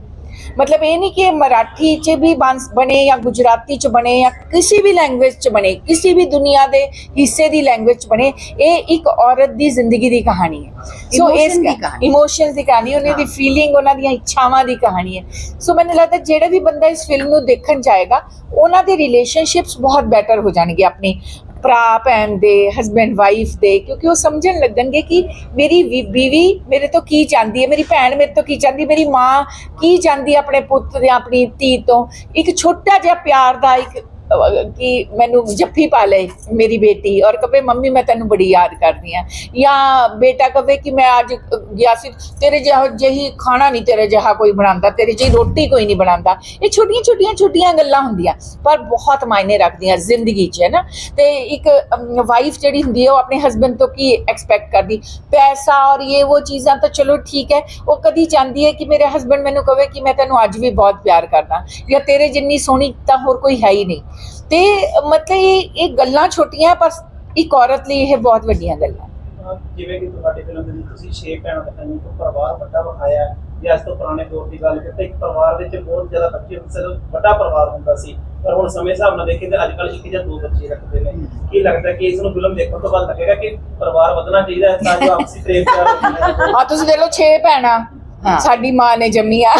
ਮਤਲਬ ਇਹ ਨਹੀਂ ਕਿ ਮਰਾਠੀ ਚ ਵੀ ਬਣ- ਜਾਂ ਗੁਜਰਾਤੀ ਚ ਬਣੇ ਜਾਂ ਕਿਸੇ ਵੀ ਲੈਂਗੁਏਜ ਚ ਬਣੇ ਕਿਸੇ ਵੀ ਦੁਨੀਆ ਦੇ ਹਿੱਸੇ ਦੀ ਲੈਂਗੁਏਜ ਚ ਬਣੇ ਇਹ ਇੱਕ ਔਰਤ ਦੀ ਜ਼ਿੰਦਗੀ ਦੀ ਕਹਾਣੀ ਹੈ ਸੋ ਇਸ ਦੀ ਕਹਾਣੀ। ਇਮੋਸ਼ਨਸ ਦੀ ਕਹਾਣੀ ਉਹਨਾਂ ਦੀ। ਫੀਲਿੰਗ ਉਹਨਾਂ ਦੀਆਂ ਇੱਛਾਵਾਂ ਦੀ ਕਹਾਣੀ ਹੈ ਸੋ ਮੈਨੂੰ ਲੱਗਦਾ ਜਿਹੜਾ ਵੀ ਬੰਦਾ ਇਸ ਫਿਲਮ ਨੂੰ ਦੇਖਣ ਜਾਏਗਾ ਉਹਨਾਂ ਦੇ ਰਿਲੇਸ਼ਨਸ਼ਿਪਸ ਬਹੁਤ ਬੈਟਰ ਹੋ ਜਾਣਗੇ ਆਪਣੀ ਭਰਾ, ਭੈਣ ਦੇ ਹਸਬੈਂਡ ਵਾਈਫ ਦੇ, ਕਿਉਂਕਿ ਉਹ ਸਮਝਣ ਲੱਗਣਗੇ ਕਿ ਮੇਰੀ ਵੀ- ਬੀਵੀ ਮੇਰੇ ਤੋਂ ਕੀ ਚਾਹੁੰਦੀ ਹੈ? ਮੇਰੀ ਭੈਣ ਮੇਰੇ ਤੋਂ ਕੀ ਚਾਹੁੰਦੀ? ਮੇਰੀ ਮਾਂ ਕੀ ਚਾਹੁੰਦੀ ਆਪਣੇ ਪੁੱਤ ਜਾਂ ਆਪਣੀ ਧੀ ਤੋਂ? ਇੱਕ ਛੋਟਾ ਜਿਹਾ ਪਿਆਰ ਦਾ ਇੱਕ ਕਿ ਮੈਨੂੰ ਜੱਫੀ ਪਾ ਲਏ ਮੇਰੀ ਬੇਟੀ ਔਰ ਕਵੇ, ਮੰਮੀ, ਮੈਂ ਤੈਨੂੰ ਬੜੀ ਯਾਦ ਕਰਦੀ ਆ ਜਾਂ ਬੇਟਾ ਕਵੇ ਕਿ ਮੈਂ ਅੱਜ ਗਿਆ ਸੀ ਤੇਰੇ ਜਿਹਾ ਜਿਹੀ ਖਾਣਾ ਨਹੀਂ ਤੇਰੇ ਜਿਹਾ ਕੋਈ ਬਣਾਉਂਦਾ, ਤੇਰੇ ਜਿਹੀ ਰੋਟੀ ਕੋਈ ਨਹੀਂ ਬਣਾਉਂਦਾ। ਇਹ ਛੋਟੀਆਂ ਛੋਟੀਆਂ ਛੋਟੀਆਂ ਗੱਲਾਂ ਹੁੰਦੀਆਂ, ਪਰ ਬਹੁਤ ਮਾਇਨੇ ਰੱਖਦੀਆਂ ਜ਼ਿੰਦਗੀ 'ਚ, ਹੈ ਨਾ? ਤੇ ਇੱਕ ਵਾਈਫ ਜਿਹੜੀ ਹੁੰਦੀ ਹੈ, ਉਹ ਆਪਣੇ ਹਸਬੰਡ ਤੋਂ ਕੀ ਐਕਸਪੈਕਟ ਕਰਦੀ? ਪੈਸਾ ਔਰ ਇਹ ਉਹ ਚੀਜ਼ਾਂ ਤਾਂ ਚਲੋ ਠੀਕ ਹੈ, ਉਹ ਕਦੀ ਚਾਹੁੰਦੀ ਹੈ ਕਿ ਮੇਰੇ ਹਸਬੰਡ ਮੈਨੂੰ ਕਵੇ ਕਿ ਮੈਂ ਤੈਨੂੰ ਅੱਜ ਵੀ ਬਹੁਤ ਪਿਆਰ ਕਰਦਾ। ਜਾਂ ਤੇਰੇ ਜਿੰਨੀ ਸੋਹਣੀ ਤਾਂ ਹੋਰ ਕੋਈ ਹੈ ਹੀ ਨਹੀਂ। ਤੇ ਮਤਲਬ ਇਹ ਇਹ ਗੱਲਾਂ ਛੋਟੀਆਂ ਪਰ ਇੱਕ ਔਰਤ ਲਈ ਇਹ ਬਹੁਤ ਵੱਡੀਆਂ ਗੱਲਾਂ। ਜਿਵੇਂ ਕਿ ਤੁਹਾਡੀ ਫਿਲਮ ਦੇ ਵਿੱਚ ਤੁਸੀਂ ਛੇ ਭੈਣਾਂ ਦਾ ਇੱਕ ਪਰਿਵਾਰ ਵੱਡਾ ਵਿਖਾਇਆ। ਜੇ ਤੋਂ ਪੁਰਾਣੇ ਦੌਰ ਦੀ ਗੱਲ ਕਰੀਏ ਤਾਂ ਇੱਕ ਪਰਿਵਾਰ ਵਿੱਚ ਬਹੁਤ ਜ਼ਿਆਦਾ ਬੱਚੇ ਹੁੰਦੇ ਸੀ ਵੱਡਾ ਪਰਿਵਾਰ ਹੁੰਦਾ ਸੀ। ਪਰ ਹੁਣ ਸਮੇਂ ਹਿਸਾਬ ਨਾਲ ਦੇਖੀਏ ਤਾਂ ਅੱਜ ਕੱਲ੍ਹ ਇੱਕ ਜਾਂ ਦੋ ਬੱਚੇ ਰੱਖਦੇ ਨੇ। ਕੀ ਲੱਗਦਾ ਕਿ ਇਸ ਨੂੰ ਫਿਲਮ ਦੇਖਣ ਤੋਂ ਬਾਅਦ ਲੱਗੇਗਾ ਕਿ ਪਰਿਵਾਰ ਵਧਣਾ ਚਾਹੀਦਾ ਹੈ ਤਾਂ ਜੋ ਆਪਸੀ ਪ੍ਰੇਮ ਪਿਆਰ ਆ ਤੁਸੀਂ ਦੇਖ ਲਓ 6 ਭੈਣਾਂ। ਹਾਂ। ਸਾਡੀ ਮਾਂ ਨੇ ਜੰਮੀਆਂ।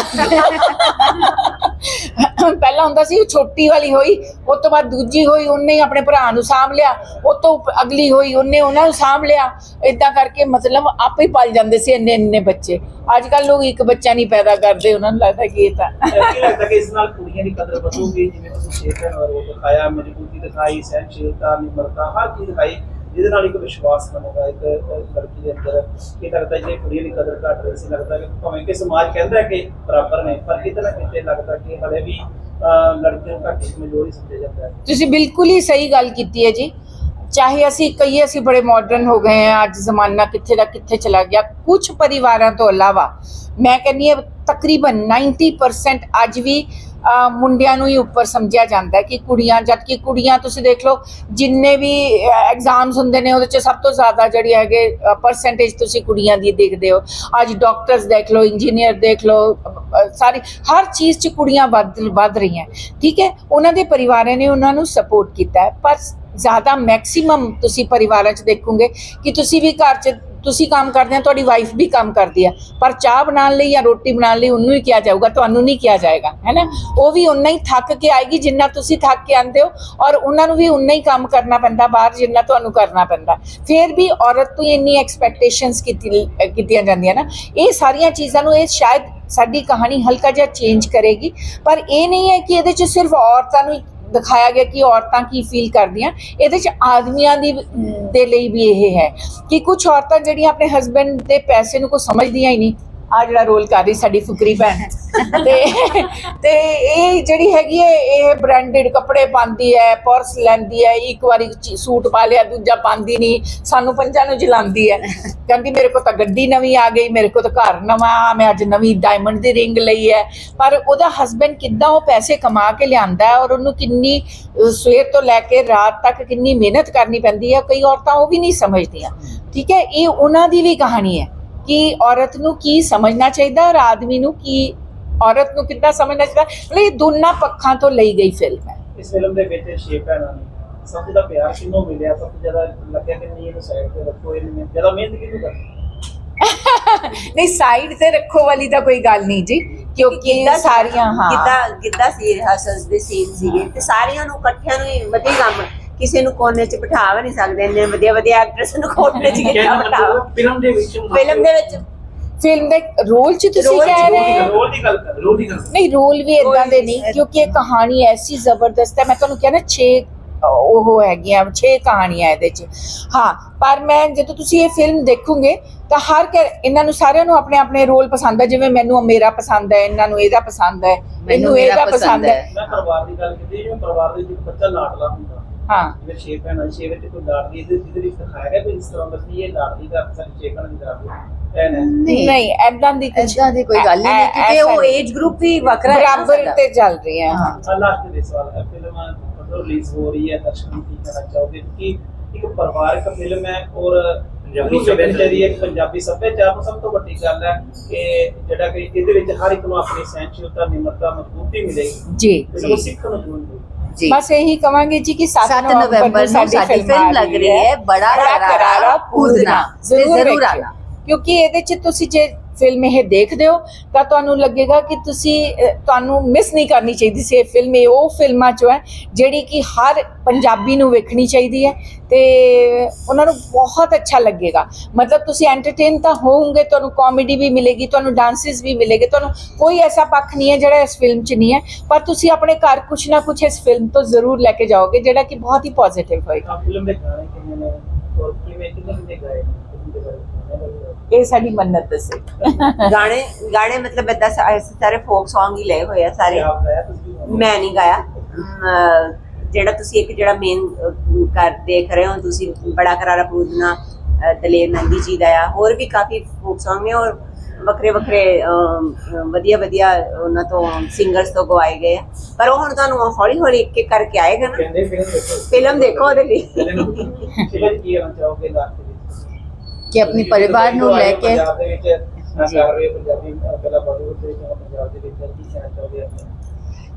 ਪਹਿਲਾਂ ਹੁੰਦਾ ਸੀ ਉਹ ਛੋਟੀ ਵਾਲੀ ਹੋਈ ਉਸ ਤੋਂ ਬਾਅਦ ਦੂਜੀ ਹੋਈ ਉਹਨੇ ਹੀ ਆਪਣੇ ਭਰਾ ਨੂੰ ਸਾਂਭ ਲਿਆ। ਉਹ ਤੋਂ ਉੱਪ- ਅਗਲੀ ਹੋਈ ਉਹਨੇ ਉਹਨਾਂ ਨੂੰ ਸਾਂਭ ਲਿਆ। ਇਦਾਂ ਕਰਕੇ ਮਤਲਬ ਆਪੇ ਹੀ ਪਲ ਜਾਂਦੇ ਸੀ ਇੰਨੇ ਇੰਨੇ ਬੱਚੇ। ਅੱਜ ਕੱਲ ਲੋਕ ਇੱਕ ਬੱਚਾ ਨਹੀਂ ਪੈਦਾ ਕਰਦੇ ਉਹਨਾਂ ਨੂੰ ਲੱਗਦਾ ਕਿ ਇਹ ਤਾਂ ਕੀ ਲੱਗਦਾ ਕਿ ਇਸ ਨਾਲ ਕੁੜੀਆਂ ਦੀ ਕਦਰ ਵਧੂਗੀ? ਜਿਵੇਂ ਤੁਸੀਂ ਭੈਣਾਂ ਦਾ ਰੋਲ ਦਿਖਾਇਆ ਮਜ਼ਬੂਤੀ ਦਿਖਾਈ ਸਹਿਨਸ਼ੀਲਤਾ ਨਿਮਰਤਾ ਹਰ ਚੀਜ਼ ਦਿਖਾਈ। ਜਿਹਦੇ ਨਾਲ ਇੱਕ ਵਿਸ਼ਵਾਸ ਬਣੇਗਾ ਇੱਕ ਅਹ, ਲੜਕੀ ਦੇ ਅੰਦਰ ਇਹ ਲੱਗਦਾ ਜੇ ਕੁੜੀਆਂ ਦੀ ਕਦਰ ਘਟ ਰਹੀ ਸੀ ਲੱਗਦਾ ਕਿ ਭਾਵੇਂ ਕਿ ਸਮਾਜ ਕਹਿੰਦਾ ਹੈ ਕਿ ਬਰਾਬਰ ਨੇ ਪਰ ਕਿਤੇ ਨਾ ਕਿਤੇ ਲੱਗਦਾ ਕਿ ਹਲੇ ਵੀ ਅਹ, ਲੜਕੀਆਂ ਨੂੰ ਘੱਟ ਕਮਜ਼ੋਰੀ ਸਮਝਿਆ ਜਾਂਦਾ ਹੈ ਤੁਸੀਂ ਬਿਲਕੁਲ ਹੀ ਸਹੀ ਗੱਲ ਕੀਤੀ ਹੈ ਜੀ ਚਾਹੇ ਅਸੀਂ ਕਹੀਏ ਅਸੀਂ ਬੜੇ ਮਾਡਰਨ ਹੋ ਗਏ ਹਾਂ ਅੱਜ ਜ਼ਮਾਨਾ ਕਿੱਥੇ ਦਾ ਕਿੱਥੇ ਚਲਾ ਗਿਆ ਕੁਝ ਪਰਿਵਾਰਾਂ ਤੋਂ ਇਲਾਵਾ ਮੈਂ ਕਹਿੰਦੀ ਹਾਂ ਤਕਰੀਬਨ 90% ਅੱਜ ਵੀ ਅਹ, ਮੁੰਡਿਆਂ ਨੂੰ ਹੀ ਉੱਪਰ ਸਮਝਿਆ ਜਾਂਦਾ ਹੈ ਕਿ ਕੁੜੀਆਂ, ਜਦ ਕਿ ਕੁੜੀਆਂ ਤੁਸੀਂ ਦੇਖ ਲਓ, ਜਿੰਨੇ ਵੀ ਐਗਜ਼ਾਮਸ ਹੁੰਦੇ ਨੇ, ਉਹਦੇ ਚ ਸਭ ਤੋਂ ਜ਼ਿਆਦਾ ਜਿਹੜੀ ਹੈਗੇ ਪਰਸੈਂਟੇਜ ਤੁਸੀਂ ਕੁੜੀਆਂ ਦੀ ਦੇਖਦੇ ਹੋ। ਅੱਜ ਡਾਕਟਰਸ ਦੇਖ ਲਓ ਇੰਜੀਨੀਅਰ ਦੇਖ ਲਓ ਸਾਰੀ, ਹਰ ਚੀਜ਼ 'ਚ ਕੁੜੀਆਂ ਵੱਧ ਵੱਧ ਰਹੀਆਂ ਠੀਕ ਹੈ? ਉਹਨਾਂ ਦੇ ਪਰਿਵਾਰਾਂ ਨੇ ਉਹਨਾਂ ਨੂੰ ਸਪੋਰਟ ਕੀਤਾ ਹੈ, ਪਰ ਜ਼ਿਆਦਾ ਮੈਕਸਿਮਮ ਤੁਸੀਂ ਪਰਿਵਾਰਾਂ 'ਚ ਦੇਖੋਗੇ ਕਿ ਤੁਸੀਂ ਵੀ ਘਰ 'ਚ ਤੁਸੀਂ ਕੰਮ ਕਰਦੇ ਆ ਤੁਹਾਡੀ ਵਾਈਫ ਵੀ ਕੰਮ ਕਰਦੀ ਆ। ਪਰ ਚਾਹ ਬਣਾਉਣ ਲਈ ਜਾਂ ਰੋਟੀ ਬਣਾਉਣ ਲਈ ਉਹਨੂੰ ਹੀ ਕਿਹਾ ਜਾਊਗਾ, ਤੁਹਾਨੂੰ ਨਹੀਂ ਕਿਹਾ ਜਾਏਗਾ ਹੈਨਾ ਉਹ ਵੀ ਉਨਾ ਹੀ ਥੱਕ ਕੇ ਆਏਗੀ ਜਿੰਨਾ ਤੁਸੀਂ ਥੱਕ ਕੇ ਆਉਂਦੇ ਹੋ ਔਰ ਉਹਨਾਂ ਨੂੰ ਵੀ ਉਨਾ ਹੀ ਕੰਮ ਕਰਨਾ ਪੈਂਦਾ, ਬਾਹਰ ਜਿੰਨਾ ਤੁਹਾਨੂੰ ਕਰਨਾ ਪੈਂਦਾ। ਫਿਰ ਵੀ ਔਰਤ ਤੋਂ ਇੰਨੀ ਐਕਸਪੈਕਟੇਸ਼ਨਸ ਕੀਤੀਆਂ ਜਾਂਦੀਆਂ ਨਾ। ਇਹ ਸਾਰੀਆਂ ਚੀਜ਼ਾਂ ਨੂੰ ਇਹ ਸ਼ਾਇਦ ਸਾਡੀ ਕਹਾਣੀ ਹਲਕਾ ਜਿਹਾ ਚੇਂਜ ਕਰੇਗੀ। ਪਰ ਇਹ ਨਹੀਂ ਹੈ ਕਿ ਇਹਦੇ 'ਚ ਸਿਰਫ ਔਰਤਾਂ ਨੂੰ ਦਿਖਾਇਆ ਗਿਆ ਕਿ ਔਰਤਾਂ ਕੀ ਫੀਲ ਕਰਦੀਆਂ। ਇਹਦੇ 'ਚ ਆਦਮੀਆਂ ਦੀ ਦੇ ਲਈ ਵੀ ਇਹ ਹੈ ਕਿ ਕੁਝ ਔਰਤਾਂ ਜਿਹੜੀਆਂ ਆਪਣੇ ਹਸਬੰਡ ਦੇ ਪੈਸੇ ਨੂੰ ਕੋ ਸਮਝਦੀਆਂ ਹੀ ਨਹੀਂ ਆ ਜਿਹੜਾ ਰੋਲ ਕਰ ਰਹੀ ਸਾਡੀ ਫੁਕਰੀ ਭੈਣ। ਤੇ ਤੇ ਇਹ ਜਿਹੜੀ ਹੈਗੀ ਹੈ ਇਹ ਬ੍ਰਾਂਡਡ ਕੱਪੜੇ ਪਾਉਂਦੀ ਹੈ ਪਰਸ ਲੈਂਦੀ ਹੈ ਇੱਕ ਵਾਰੀ ਸੂਟ ਪਾ ਲਿਆ, ਦੂਜਾ ਪਾਉਂਦੀ ਨਹੀਂ, ਸਾਨੂੰ ਪੰਜਾਂ ਨੂੰ ਜਲਾਉਂਦੀ ਹੈ ਕਹਿੰਦੀ, ਮੇਰੇ ਕੋਲ ਤਾਂ ਗੱਡੀ ਨਵੀਂ ਆ ਗਈ, ਮੇਰੇ ਕੋਲ ਤਾਂ ਘਰ ਨਵਾਂ, ਮੈਂ ਅੱਜ ਨਵੀਂ ਡਾਇਮੰਡ ਦੀ ਰਿੰਗ ਲਈ ਹੈ ਪਰ ਉਹਦਾ ਹਸਬੰਡ ਕਿੱਦਾਂ ਉਹ ਪੈਸੇ ਕਮਾ ਕੇ ਲਿਆਂਦਾ ਹੈ ਔਰ ਉਹਨੂੰ ਕਿੰਨੀ ਸਵੇਰ ਤੋਂ ਲੈ ਕੇ ਰਾਤ ਤੱਕ ਕਿੰਨੀ ਮਿਹਨਤ ਕਰਨੀ ਪੈਂਦੀ ਹੈ, ਕਈ ਔਰਤਾਂ ਉਹ ਵੀ ਨਹੀਂ ਸਮਝਦੀਆਂ। ਠੀਕ ਹੈ ਇਹ ਉਹਨਾਂ ਦੀ ਵੀ ਕਹਾਣੀ ਹੈ ਕਿ ਔਰਤ ਨੂੰ ਕੀ ਸਮਝਣਾ ਚਾਹੀਦਾ ਔਰ ਆਦਮੀ ਨੂੰ ਕੀ ਔਰਤ ਨੂੰ ਕਿੱਦਾਂ ਸਮਝਣਾ ਚਾਹੀਦਾ? ਮਤਲਬ ਇਹ ਦੋਨਾਂ ਪੱਖਾਂ ਤੋਂ ਲਈ ਗਈ ਫਿਲਮ ਹੈ। ਇਸ ਫਿਲਮ ਦੇ ਵਿੱਚ ਛੇ ਭੈਣਾਂ ਨੇ। ਸਭ ਤੋਂ ਪਿਆਰ ਕਿਹਨੂੰ ਮਿਲਿਆ? ਸਭ ਤੋਂ ਜ਼ਿਆਦਾ ਲੱਗਿਆ ਕਿ ਨਹੀਂ ਇਹਨੂੰ ਸਾਈਡ ਤੇ ਰੱਖੋ ਇਹਨੂੰ ਜ਼ਿਆਦਾ ਮਿਹਨਤ ਕਿਹਨੂੰ ਕਰਨੀ? [laughs] ਨਹੀਂ ਸਾਈਡ ਤੇ ਰੱਖੋ ਵਾਲੀ ਤਾਂ ਕੋਈ ਗੱਲ ਨਹੀਂ ਜੀ ਕਿਉਂਕਿ ਸਾਰੀਆਂ ਹਾਂ। ਗਿੱਧਾ ਗਿੱਧਾ ਸੀ ਰਿਹਰਸਲਸ ਦੇ ਸੀਨ ਸੀਗੇ? ਤੇ ਸਾਰਿਆਂ ਨੂੰ ਇਕੱਠਿਆਂ ਨੂੰ ਹੀ ਵਧੀਆ ਕੰਮ ਕਿਸੇ ਨੂੰ ਕੋਨੇ 'ਚ ਬਿਠਾ ਵੀ ਨਹੀਂ ਸਕਦੇ ਇੰਨੇ ਵਧੀਆ ਵਧੀਆ ਐਕਟਰਸ ਨੂੰ ਕੋਨੇ 'ਚ ਕਿੱਦਾਂ ਫਿਲਮ ਦੇ ਵਿੱਚ ਫਿਲਮ ਦੇ ਵਿੱਚ। ਫਿਲਮ ਦੇ ਰੋਲ ਚ ਤੁਸੀਂ ਰੋਲ ਕਹਿ ਰਹੇ ਹੋ? ਰੋਲ ਦੀ ਗੱਲ ਕਰ ਰੋਲ ਦੀ ਗੱਲ ਕਰ। ਨਹੀਂ ਰੋਲ ਵੀ ਇਦਾਂ ਦੇ ਨਹੀਂ ਕਿਉਂਕਿ ਇਹ ਕਹਾਣੀ ਐਸੀ ਜ਼ਬਰਦਸਤ ਹੈ ਮੈਂ ਤੁਹਾਨੂੰ ਕਿਹਾ ਨਾ 6 ਉਹ ਹੈਗੀਆਂ 6 ਕਹਾਣੀਆਂ ਇਹਦੇ ਚ। ਹਾਂ ਪਰ ਮੈਂ ਜਦੋਂ ਤੁਸੀਂ ਇਹ ਫਿਲਮ ਦੇਖੋਗੇ ਤਾਂ ਹਰ ਕੇ ਇਹਨਾਂ ਨੂੰ ਸਾਰਿਆਂ ਨੂੰ ਆਪਣੇ ਆਪਣੇ ਰੋਲ ਪਸੰਦ ਹੈ ਜਿਵੇਂ ਮੈਨੂੰ ਮੇਰਾ ਪਸੰਦ ਹੈ ਇਹਨਾਂ ਨੂੰ ਇਹਦਾ ਪਸੰਦ ਹੈ ਇਹਨੂੰ ਮੇਰਾ ਇਹਦਾ ਪਸੰਦ ਹੈ। ਮੈਂ ਪਰਿਵਾਰ ਦੀ ਗੱਲ ਕੀਤੀ ਜਿਵੇਂ ਪਰਿਵਾਰ ਦੇ ਵਿੱਚ ਬੱਚਾ ਲਾਡਲਾ ਹੁੰਦਾ। ਹਾਂ। ਜਿਵੇਂ ਛੇ ਭੈਣਾਂ ਛੇ ਵਿੱਚ ਕੋਈ ਲਾਡਲੀ ਇਹਦੇ ਜਿਹਦੇ ਵਿੱਚ ਦਿਖਾਇਆ ਗਿਆ ਵੀ ਇਸ ਤਰ੍ਹਾਂ ਬਸੀ ਇਹ ਲਾਡਲੀ ਦਾ ਸਾਡੀ ਛੇ ਭੈਣਾਂ ਦੀ ਕਰਾਂਗੇ ਐ ਨੇ ਨਹੀਂ ਨਹੀਂ ਐਦਾਂ ਦੀ ਕੁਝ ਇਦਾਂ ਦੀ ਕੋਈ ਗੱਲ ਹੀ ਨਹੀਂ ਕਿਉਂਕਿ ਉਹ ਏਜ ਗਰੁੱਪ ਹੀ ਵੱਖਰਾ ਹੈ ਬਰਾਬਰ। ਤੇ ਚੱਲ ਰਹੀ ਹੈ। ਹਾਂ। ਲਾਸਟ ਦੇ ਸਵਾਲ ਹੈ ਫਿਲਮ ਰਿਲੀਜ਼ ਹੋ ਰਹੀ ਹੈ ਦਰਸ਼ਕਾਂ ਕੀ ਕਹਿਣਾ ਚਾਹੋਗੇ? ਕਿ ਇੱਕ ਪਰਿਵਾਰਕ ਫਿਲਮ ਹੈ ਔਰ ਪੰਜਾਬੀ ਸੱਭਿਆਚਾਰ। ਦੀ ਇੱਕ ਪੰਜਾਬੀ ਸੱਭਿਆਚਾਰ ਨੂੰ ਸਭ ਤੋਂ ਵੱਡੀ ਗੱਲ ਹੈ ਕਿ ਜਿਹੜਾ ਕਿ ਇਹਦੇ ਵਿੱਚ ਹਰ ਇੱਕ ਨੂੰ ਆਪਣੀ ਸਹਿਨਸ਼ੀਲਤਾ ਨਿਮਰਤਾ ਮਜ਼ਬੂਤੀ ਮਿਲੇਗੀ। ਜੀ। ਸਿੱਖਣ ਨੂੰ ਮਿਲੇਗੀ ਬਸ ਇਹੀ ਕਵਾਂਗੇ ਜੀ ਕਿ 7 7 ਨਵੰਬਰ ਨੂੰ ਸਾਡੀ ਫਿਲਮ ਲੱਗ ਰਹੀ ਹੈ। ਬੜਾ ਕਰਾਰਾ ਪੂਦਨਾ ਜ਼ਰੂਰ ਆਣਾ। ਕਿਉਂਕਿ ਇਹਦੇ ਚ ਤੁਸੀਂ ਜੇ ਫਿਲਮ ਇਹ ਦੇਖਦੇ ਹੋ, ਤਾਂ ਤੁਹਾਨੂੰ ਲੱਗੇਗਾ ਕਿ ਤੁਸੀਂ ਤੁਹਾਨੂੰ ਮਿਸ ਨਹੀਂ ਕਰਨੀ ਚਾਹੀਦੀ ਸੀ ਇਹ ਫਿਲਮ। ਇਹ ਉਹ ਫਿਲਮਾਂ ਚੋਂ ਹੈ, ਜਿਹੜੀ ਕਿ ਹਰ ਪੰਜਾਬੀ ਨੂੰ ਵੇਖਣੀ ਚਾਹੀਦੀ ਹੈ ਤੇ ਉਹਨਾਂ ਨੂੰ ਬਹੁਤ ਅੱਛਾ ਲੱਗੇਗਾ। ਮਤਲਬ ਤੁਸੀਂ ਐਂਟਰਟੇਨ ਤਾਂ ਹੋਵੋਗੇ, ਤੁਹਾਨੂੰ ਕਾਮੇਡੀ ਵੀ ਮਿਲੇਗੀ, ਤੁਹਾਨੂੰ ਡਾਂਸਿਸ ਵੀ ਮਿਲੇਗੇ, ਤੁਹਾਨੂੰ ਕੋਈ ਐਸਾ ਪੱਖ ਨਹੀਂ ਹੈ ਜਿਹੜਾ ਇਸ ਫਿਲਮ 'ਚ ਨਹੀਂ ਹੈ, ਪਰ ਤੁਸੀਂ ਆਪਣੇ ਘਰ ਕੁਛ ਨਾ ਕੁਛ ਇਸ ਫਿਲਮ ਤੋਂ ਜ਼ਰੂਰ ਲੈ ਕੇ ਜਾਓਗੇ, ਜਿਹੜਾ ਕਿ ਬਹੁਤ ਹੀ ਪੋਜ਼ਿਟਿਵ ਹੋਏਗਾ। ਫਿਲਮ ਦੇ ਗਾਣੇ ਕਿੰਨੇ ਨੇ? ਔਰ ਫਿਲਮ ਦੇ ਬਾਰੇ ਇਹ ਸਾਡੀ ਮੰਨਤ ਦੱਸੇ। ਗਾਣੇ ਗਾਣੇ ਮਤਲਬ ਸਾ- ਸਾਰੇ ਫੋਕ Song ਹੀ ਲਏ ਹੋਏ ਆ ਸਾਰੇ? ਮੈਂ ਨਹੀਂ ਗਾਇਆ। ਜਿਹੜਾ ਤੁਸੀਂ ਇੱਕ ਜਿਹੜਾ ਮੇਨ ਕਰ ਦੇਖ ਰਹੇ ਹੋ ਤੁਸੀਂ ਬੜਾ ਕਰਾਰਾ ਪੂਦਨਾ ਅ, ਦਲੇਰ ਨੰਦੀ ਜੀ ਦਾ ਆ। ਹੋਰ ਵੀ ਕਾਫੀ ਫੋਕ Song ਨੇ ਔਰ ਵੱਖਰੇ ਵੱਖਰੇ ਵਧੀਆ ਵਧੀਆ ਉਹਨਾਂ ਤੋਂ ਸਿੰਗਰਸ ਤੋਂ ਗਵਾਏ ਗਏ ਆ। ਪਰ ਉਹ ਹੁਣ ਤੁਹਾਨੂੰ ਹੌਲੀ ਹੌਲੀ ਇੱਕ ਇੱਕ ਕਰਕੇ ਆਏਗਾ ਨਾ। ਫਿਲਮ ਦੇਖੋ। ਫਿਲਮ ਦੇਖੋ ਉਹਦੇ ਲਈ। [laughs] ਕੀ ਕਹਿਣਾ ਚਾਹੋਗੇ ਲਾਸਟ ਕਿ ਆਪਣੀ ਪਰਿਵਾਰ ਨੂੰ ਲੈ ਕੇ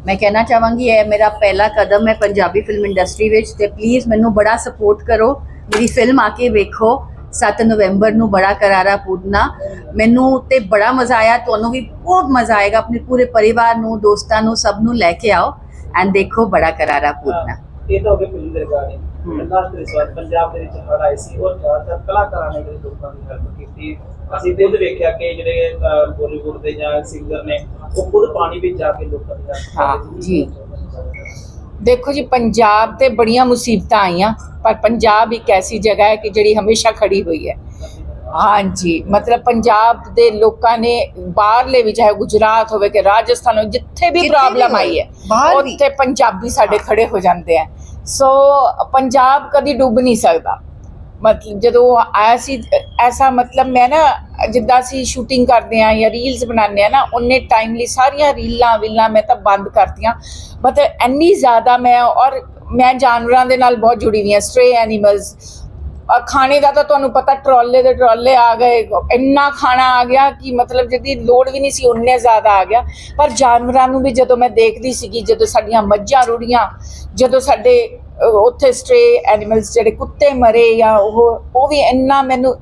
ਮੈਂ ਕਹਿਣਾ ਚਾਹਾਂਗੀ ਇਹ ਮੇਰਾ ਪਹਿਲਾ ਕਦਮ ਹੈ ਪੰਜਾਬੀ ਫਿਲਮ ਇੰਡਸਟਰੀ ਵਿੱਚ ਤੇ ਪਲੀਜ਼ ਮੈਨੂੰ ਬੜਾ ਸਪੋਰਟ ਕਰੋ। ਮੇਰੀ ਫਿਲਮ ਆ ਕੇ ਵੇਖੋ। 7 ਨਵੰਬਰ ਨੂੰ ਬੜਾ ਕਰਾਰਾ ਪੂਦਨਾ ਮੈਨੂੰ ਤੇ ਬੜਾ ਮਜ਼ਾ ਆਇਆ। ਤੁਹਾਨੂੰ ਵੀ ਬਹੁਤ ਮਜ਼ਾ ਆਏਗਾ ਆਪਣੇ ਪੂਰੇ ਪਰਿਵਾਰ ਨੂੰ ਦੋਸਤਾਂ ਨੂੰ ਸਭ ਨੂੰ ਲੈ ਕੇ ਆਓ। ਐਂਡ ਦੇਖੋ ਬੜਾ ਕਰਾਰਾ ਪੂਦਨਾ ਇਹ ਤਾਂ ਹੋ ਗਏ ਫਿਲਮ ਦੇ ਰਿਗਾਰਡਿੰਗ ਲਾਸਟ ਦੇ ਸਵਾਲ ਪੰਜਾਬ ਦੇ ਵਿੱਚ ਹੜ ਆਏ ਸੀ ਔਰ ਜ਼ਿਆਦਾਤਰ ਕਲਾਕਾਰਾਂ ਨੇ ਜਿਹੜੇ ਲੋਕਾਂ ਦੀ ਹੈਲਪ ਕੀਤੀ ਅਸੀਂ ਤੇ ਇਹ ਵੇਖਿਆ ਕਿ ਜਿਹੜੇ ਬਾਲੀਵੁੱਡ ਦੇ ਜਾਂ ਸਿੰਗਰ ਨੇ ਉਹ ਖੁਦ ਪਾਣੀ ਵਿੱਚ ਜਾ ਕੇ ਲੋਕਾਂ ਦੀ ਸੀ। ਜੀ। ਦੇਖੋ ਜੀ ਪੰਜਾਬ ਤੇ ਬੜੀਆਂ ਮੁਸੀਬਤਾਂ ਆਈਆਂ ਪਰ ਪੰਜਾਬ ਇੱਕ ਐਸੀ ਜਗ੍ਹਾ ਹੈ ਕਿ ਜਿਹੜੀ ਹਮੇਸ਼ਾ ਖੜੀ ਹੋਈ ਹੈ ਹਾਂਜੀ ਮਤਲਬ ਪੰਜਾਬ ਦੇ ਲੋਕਾਂ ਨੇ ਬਾਹਰਲੇ ਵੀ ਚਾਹੇ ਗੁਜਰਾਤ ਹੋਵੇ ਕਿ ਰਾਜਸਥਾਨ ਹੋਵੇ ਜਿੱਥੇ ਵੀ ਪ੍ਰੋਬਲਮ ਆਈ ਹੈ। ਉੱਥੇ ਪੰਜਾਬੀ ਸਾਡੇ ਖੜੇ ਹੋ ਜਾਂਦੇ ਆ ਸੋ ਪੰਜਾਬ ਕਦੀ ਡੁੱਬ ਨਹੀਂ ਸਕਦਾ। ਮਤਲਬ ਜਦੋਂ ਆਇਆ ਸੀ, ਐਸਾ ਮਤਲਬ ਮੈਂ ਨਾ ਜਿੱਦਾਂ ਅਸੀਂ ਸ਼ੂਟਿੰਗ ਕਰਦੇ ਆ ਜਾਂ ਰੀਲਸ ਬਣਾਉਂਦੇ ਆ ਨਾ, ਉਹਨੇ ਟਾਈਮਲੀ ਸਾਰੀਆਂ ਰੀਲਾਂ ਵੀਲਾਂ ਮੈਂ ਤਾਂ ਬੰਦ ਕਰਤੀਆਂ। ਮਤਲਬ ਇੰਨੀ ਜ਼ਿਆਦਾ ਮੈਂ ਔਰ ਮੈਂ ਜਾਨਵਰਾਂ ਦੇ ਨਾਲ ਬਹੁਤ ਜੁੜੀ ਹੋਈ ਹਾਂ ਸਟ੍ਰੇ ਐਨੀਮਲਸ ਖਾਣੇ ਦਾ ਤਾਂ ਤੁਹਾਨੂੰ ਪਤਾ ਟਰਾਲੇ ਦੇ ਟਰਾਲੇ ਆ ਗਏ, ਇੰਨਾ ਖਾਣਾ ਆ ਗਿਆ ਕਿ ਮਤਲਬ ਜਿਹਦੀ ਲੋੜ ਵੀ ਨਹੀਂ ਸੀ ਉਨੇ ਜ਼ਿਆਦਾ ਆ ਗਿਆ। ਪਰ ਜਾਨਵਰਾਂ ਨੂੰ ਵੀ ਜਦੋਂ ਮੈਂ ਦੇਖਦੀ ਸੀਗੀ, ਜਦੋਂ ਸਾਡੀਆਂ ਮੱਝਾਂ ਰੁੜੀਆਂ, ਜਦੋਂ ਸਾਡੇ ਉੱਥੇ ਸਟ੍ਰੇ ਐਨੀਮਲਸ ਜਿਹੜੇ ਕੁੱਤੇ ਮਰੇ ਜਾਂ ਉਹ ਉਹ ਵੀ ਇੰਨਾ ਮੈਨੂੰ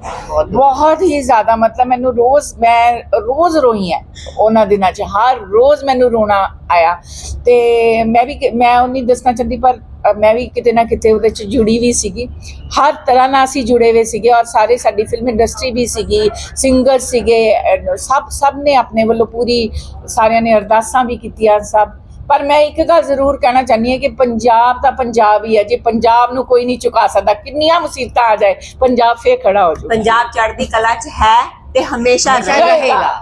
ਬਹੁਤ ਹੀ ਜ਼ਿਆਦਾ ਮਤਲਬ ਮੈਨੂੰ ਰੋਜ਼, ਮੈਂ ਰੋਜ਼ ਰੋਈ ਹੈ ਉਹਨਾਂ ਦਿਨਾਂ 'ਚ, ਹਰ ਰੋਜ਼ ਮੈਨੂੰ ਰੋਣਾ ਆਇਆ। ਤੇ ਮੈਂ ਵੀ ਮੈਂ ਉਹ ਨਹੀਂ ਦੱਸਣਾ ਚਾਹੁੰਦੀ, ਪਰ ਮੈਂ ਵੀ ਕਿਤੇ ਨਾ ਕਿਤੇ ਉਹਦੇ 'ਚ ਜੁੜੀ ਵੀ ਸੀਗੀ। ਹਰ ਤਰ੍ਹਾਂ ਨਾਲ ਅਸੀਂ ਜੁੜੇ ਹੋਏ ਸੀਗੇ ਔਰ ਸਾਰੇ ਸਾਡੀ ਫਿਲਮ ਇੰਡਸਟਰੀ ਵੀ ਸੀਗੀ ਸਿੰਗਰ ਸੀਗੇ ਸਭ ਸਭ ਨੇ ਆਪਣੇ ਵੱਲੋਂ ਪੂਰੀ ਸਾਰਿਆਂ ਨੇ ਅਰਦਾਸਾਂ ਵੀ ਕੀਤੀਆਂ ਸਭ। ਪਰ ਮੈਂ ਇੱਕ ਗੱਲ ਜ਼ਰੂਰ ਕਹਿਣਾ ਚਾਹੁੰਦੀ ਹਾਂ ਕਿ ਪੰਜਾਬ ਤਾਂ ਪੰਜਾਬ ਹੀ ਹੈ। ਜੇ ਪੰਜਾਬ ਨੂੰ ਕੋਈ ਨਹੀਂ ਚੁਕਾ ਸਕਦਾ ਕਿੰਨੀਆਂ ਮੁਸੀਬਤਾਂ ਆ ਜਾਏ ਪੰਜਾਬ ਫੇਰ ਖੜਾ ਹੋ ਜਾਊ। ਪੰਜਾਬ ਚੜ੍ਹਦੀ ਕਲਾ 'ਚ ਹੈ ਤੇ ਹਮੇਸ਼ਾ ਰਹੇਗਾ।